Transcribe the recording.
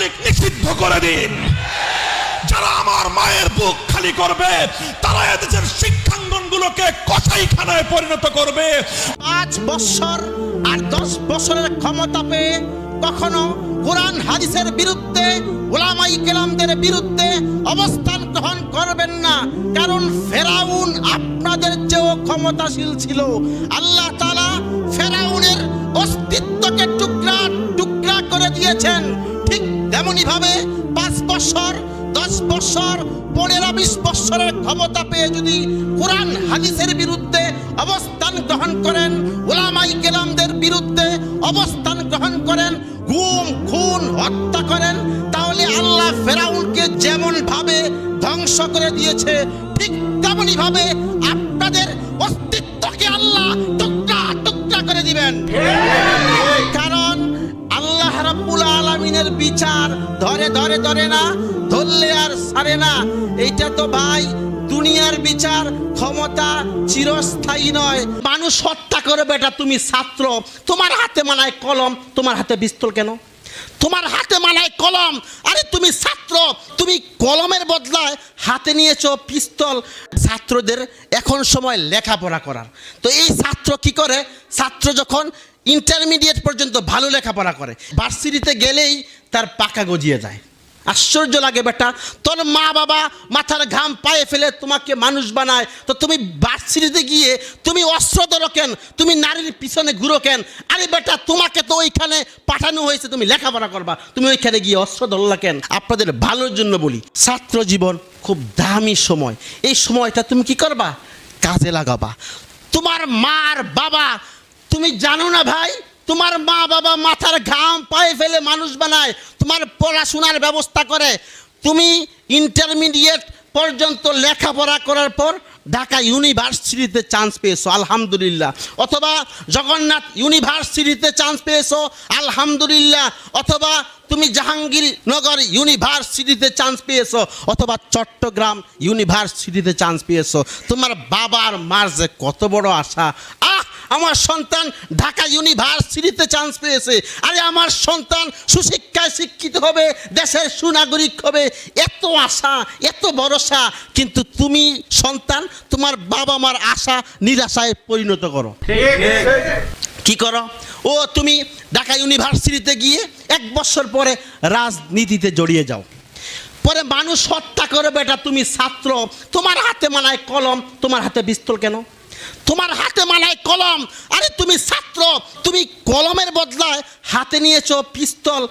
ছাত্রলীগ নিষিদ্ধ করে দিন। যারা আমার মায়ের বুক খালি করবে, তারা এদেশের শিক্ষাঙ্গনগুলোকে কসাইখানায় পরিণত করবে। পাঁচ বছর আর দশ বছরের ক্ষমতা পেয়ে কখনো কোরআন হাদিসের বিরুদ্ধে, ওলামাই কেলামদের বিরুদ্ধে অবস্থান গ্রহণ করবেন না। কারণ ফেরাউন আপনাদের চেয়েও ক্ষমতাশীল ছিল। আল্লাহ তালা ফেরাউনের অস্তিত্বকে টুকরা টুকরা করে দিয়েছেন। ঠিক তেমনি ভাবে পাঁচ বছর, দশ বছর, পনেরো, বিশ বছরের ক্ষমতা পেয়ে যদি কোরআন, হাদিসের বিরুদ্ধে অবস্থান গ্রহণ করেন, ওলামাই কেলামদের বিরুদ্ধে অবস্থান গ্রহণ করেন গুম খুন, হত্যা করেন, তাহলে আল্লাহ ফেরাউনকে যেমন ভাবে ধ্বংস করে দিয়েছে, ঠিক তেমনি ভাবে বিচার ধরে ধরে ধরে না, ধরলে আর সারে না। এইটা তো ভাই, দুনিয়ার বিচার ক্ষমতা চিরস্থায়ী নয়। মানুষ হত্যা করে বেটা, তুমি ছাত্র। তোমার হাতে মানায় কলম, তোমার হাতে পিস্তল কেন? তোমার হাতে মানায় কলম। আরে তুমি ছাত্র, তুমি কলমের বদলায় হাতে নিয়েছো পিস্তল। ছাত্রদের এখন সময় লেখাপড়া করার। তো এই ছাত্র কি করে? ছাত্র যখন ইন্টারমিডিয়েট পর্যন্ত ভালো লেখাপড়া করে। ভার্সিটিতে গেলেই তার পাকা গজিয়ে যায়। আশ্চর্য লাগে বেটা, তোর মা বাবা মাথার ঘাম পায়ে ফেলে তোমাকে মানুষ বানায়, তো তুমি ভার্সিটিতে গিয়ে তুমি অস্ত্র ধরো কেন? তুমি নারীর পিছনে ঘুরো কেন? আরে বেটা, তোমাকে তো ওইখানে পাঠানো হয়েছে, তুমি লেখাপড়া করবা। তুমি ওইখানে গিয়ে অস্ত্র ধরলা কেন? আপনাদের ভালোর জন্য বলি, ছাত্র জীবন খুব দামি সময়। এই সময়টা তুমি কি করবা? কাজে লাগাবা। তোমার মার বাবা তুমি জানো না ভাই, তোমার মা বাবা মাথার ঘাম পায়ে ফেলে মানুষ বানায়, তোমার পড়াশোনার ব্যবস্থা করে। তুমি ইন্টারমিডিয়েট পর্যন্ত লেখাপড়া করার পর ঢাকা ইউনিভার্সিটিতে চান্স পেয়েছ, আলহামদুলিল্লাহ। অথবা জগন্নাথ ইউনিভার্সিটিতে চান্স পেয়েছ, আলহামদুলিল্লাহ। অথবা তুমি জাহাঙ্গীরনগর ইউনিভার্সিটিতে চান্স পেয়েছ, অথবা চট্টগ্রাম ইউনিভার্সিটিতে চান্স পেয়েছ। তোমার বাবার মার যে কত বড় আশা আমার সন্তান ঢাকা ইউনিভার্সিটিতে চান্স পেয়েছে। আরে আমার সন্তান সুশিক্ষায় শিক্ষিত হবে, দেশের সুনাগরিক হবে। এত আশা, এত ভরসা, কিন্তু তুমি সন্তান, তোমার বাবা মার আশা নিরাশায় পরিণত করো। কি করো? ও, তুমি ঢাকা ইউনিভার্সিটিতে গিয়ে এক বছর পরে রাজনীতিতে জড়িয়ে যাও। পরে মানুষ হত্যা করে, বেটা, তুমি ছাত্র। তোমার হাতে মানায় কলম, তোমার হাতে পিস্তল কেন? তোমার হাতে মানায় কলম। আরে তুমি ছাত্র তুমি কলমের বদলায় হাতে নিয়েছ পিস্তল।